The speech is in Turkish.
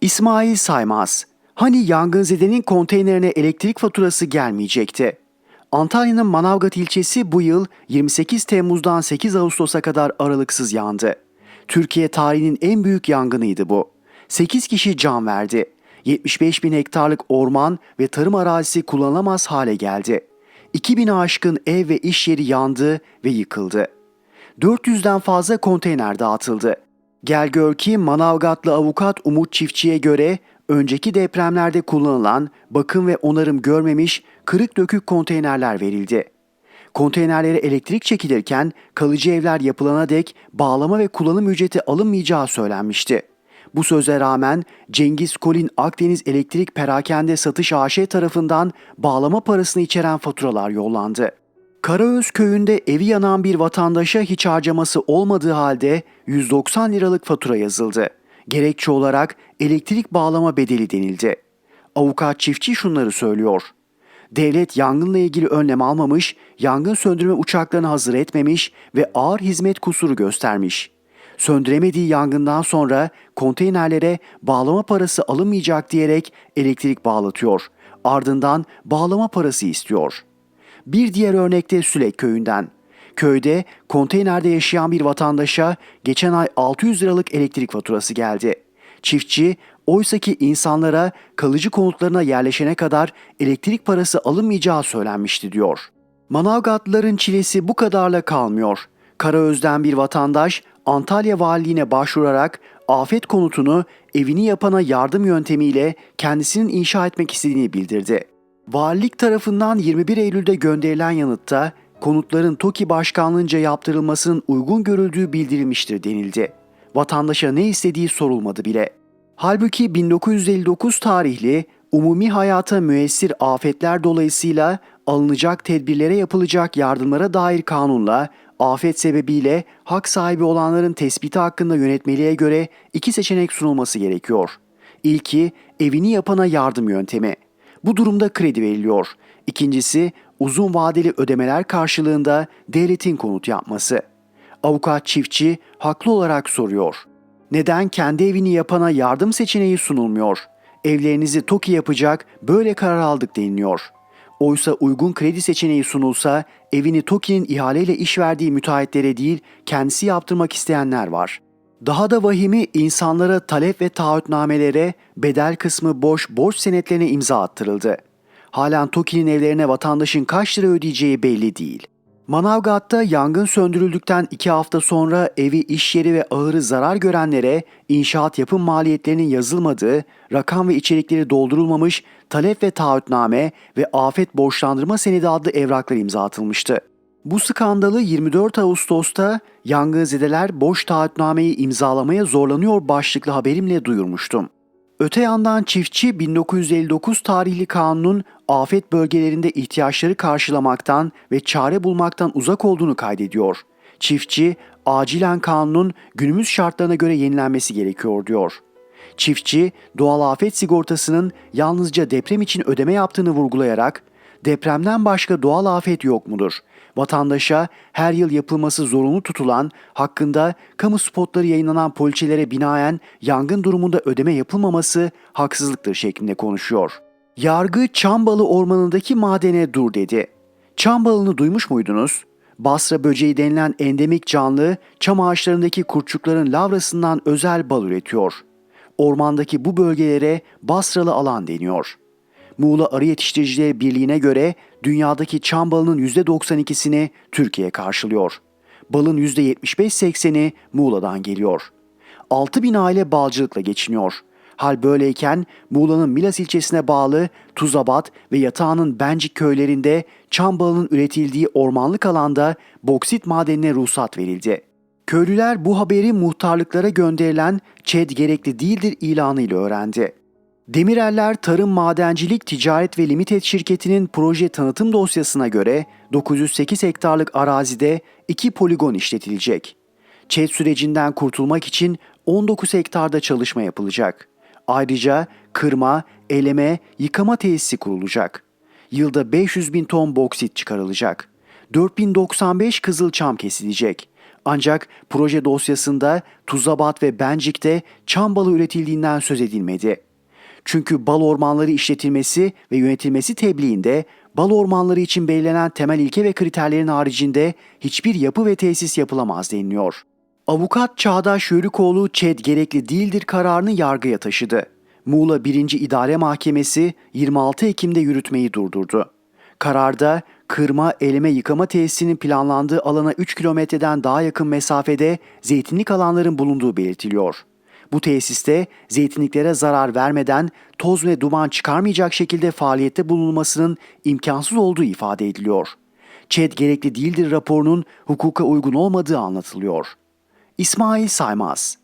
İsmail Saymaz. Hani yangınzedenin konteynerine elektrik faturası gelmeyecekti. Antalya'nın Manavgat ilçesi bu yıl 28 Temmuz'dan 8 Ağustos'a kadar aralıksız yandı. Türkiye tarihinin en büyük yangınıydı bu. 8 kişi can verdi. 75 bin hektarlık orman ve tarım arazisi kullanılamaz hale geldi. 2000 aşkın ev ve iş yeri yandı ve yıkıldı. 400'den fazla konteyner dağıtıldı. Gel gör ki Manavgatlı avukat Umut Çiftçi'ye göre önceki depremlerde kullanılan bakım ve onarım görmemiş kırık dökük konteynerler verildi. Konteynerlere elektrik çekilirken kalıcı evler yapılana dek bağlama ve kullanım ücreti alınmayacağı söylenmişti. Bu söze rağmen Cengiz Kolin Akdeniz Elektrik Perakende Satış AŞ tarafından bağlama parasını içeren faturalar yollandı. Karaöz köyünde evi yanan bir vatandaşa hiç harcaması olmadığı halde 190 liralık fatura yazıldı. Gerekçe olarak elektrik bağlama bedeli denildi. Avukat çiftçi şunları söylüyor. Devlet yangınla ilgili önlem almamış, yangın söndürme uçaklarını hazır etmemiş ve ağır hizmet kusuru göstermiş. Söndüremediği yangından sonra konteynerlere bağlama parası alınmayacak diyerek elektrik bağlatıyor. Ardından bağlama parası istiyor.'' Bir diğer örnekte Sülek köyünden. Köyde konteynerde yaşayan bir vatandaşa geçen ay 600 liralık elektrik faturası geldi. Çiftçi oysaki insanlara kalıcı konutlarına yerleşene kadar elektrik parası alınmayacağı söylenmişti diyor. Manavgatlıların çilesi bu kadarla kalmıyor. Karaöz'den bir vatandaş Antalya Valiliğine başvurarak afet konutunu evini yapana yardım yöntemiyle kendisinin inşa etmek istediğini bildirdi. Valilik tarafından 21 Eylül'de gönderilen yanıtta konutların TOKİ başkanlığınca yaptırılmasının uygun görüldüğü bildirilmiştir denildi. Vatandaşa ne istediği sorulmadı bile. Halbuki 1959 tarihli umumi hayata müessir afetler dolayısıyla alınacak tedbirlere yapılacak yardımlara dair kanunla afet sebebiyle hak sahibi olanların tespiti hakkında yönetmeliğe göre iki seçenek sunulması gerekiyor. İlki evini yapana yardım yöntemi. Bu durumda kredi veriliyor. İkincisi uzun vadeli ödemeler karşılığında devletin konut yapması. Avukat çiftçi haklı olarak soruyor. Neden kendi evini yapana yardım seçeneği sunulmuyor? Evlerinizi TOKİ yapacak böyle karar aldık deniliyor. Oysa uygun kredi seçeneği sunulsa evini TOKİ'nin ihaleyle iş verdiği müteahhitlere değil kendisi yaptırmak isteyenler var.'' Daha da vahimi insanlara talep ve taahhütnamelere bedel kısmı boş borç senetlerine imza attırıldı. Halen TOKİ'nin evlerine vatandaşın kaç lira ödeyeceği belli değil. Manavgat'ta yangın söndürüldükten iki hafta sonra evi, iş yeri ve ahırı zarar görenlere inşaat yapım maliyetlerinin yazılmadığı, rakam ve içerikleri doldurulmamış talep ve taahhütname ve afet borçlandırma senedi adlı evraklar imza atılmıştı. Bu skandalı 24 Ağustos'ta yangınzedeler boş taahhütnameyi imzalamaya zorlanıyor başlıklı haberimle duyurmuştum. Öte yandan çiftçi 1959 tarihli kanunun afet bölgelerinde ihtiyaçları karşılamaktan ve çare bulmaktan uzak olduğunu kaydediyor. Çiftçi, acilen kanunun günümüz şartlarına göre yenilenmesi gerekiyor diyor. Çiftçi, doğal afet sigortasının yalnızca deprem için ödeme yaptığını vurgulayarak, depremden başka doğal afet yok mudur? vatandaşa her yıl yapılması zorunlu tutulan, hakkında kamu spotları yayınlanan poliçelere binaen yangın durumunda ödeme yapılmaması haksızlıktır şeklinde konuşuyor. Yargı Çambalı ormanındaki madene dur dedi. Çambalını duymuş muydunuz? Basra böceği denilen endemik canlı çam ağaçlarındaki kurtçukların lavrasından özel bal üretiyor. Ormandaki bu bölgelere Basralı alan deniyor.'' Muğla Arı Yetiştiricileri Birliği'ne göre dünyadaki çam balının %92'sini Türkiye karşılıyor. Balın %75-80'i Muğla'dan geliyor. 6 bin aile balcılıkla geçiniyor. Hal böyleyken Muğla'nın Milas ilçesine bağlı Tuzabat ve Yatağan'ın Bencik köylerinde çam balının üretildiği ormanlık alanda boksit madenine ruhsat verildi. Köylüler bu haberi muhtarlıklara gönderilen ÇED gerekli değildir ilanıyla öğrendi. Demireller Tarım Madencilik Ticaret ve Limited şirketinin proje tanıtım dosyasına göre 908 hektarlık arazide 2 poligon işletilecek. ÇED sürecinden kurtulmak için 19 hektarda çalışma yapılacak. Ayrıca kırma, eleme, yıkama tesisi kurulacak. Yılda 500 bin ton boksit çıkarılacak. 4095 kızıl çam kesilecek. Ancak proje dosyasında Tuzabat ve Bencik'te çam balı üretildiğinden söz edilmedi. Çünkü bal ormanları işletilmesi ve yönetilmesi tebliğinde bal ormanları için belirlenen temel ilke ve kriterlerin haricinde hiçbir yapı ve tesis yapılamaz deniliyor. Avukat Çağdaş Yörükoğlu ÇED gerekli değildir kararını yargıya taşıdı. Muğla 1. İdare Mahkemesi 26 Ekim'de yürütmeyi durdurdu. Kararda kırma, eleme, yıkama tesisinin planlandığı alana 3 kilometreden daha yakın mesafede zeytinlik alanların bulunduğu belirtiliyor. Bu tesiste zeytinliklere zarar vermeden toz ve duman çıkarmayacak şekilde faaliyette bulunulmasının imkansız olduğu ifade ediliyor. ÇED gerekli değildir raporunun hukuka uygun olmadığı anlatılıyor. İsmail Saymaz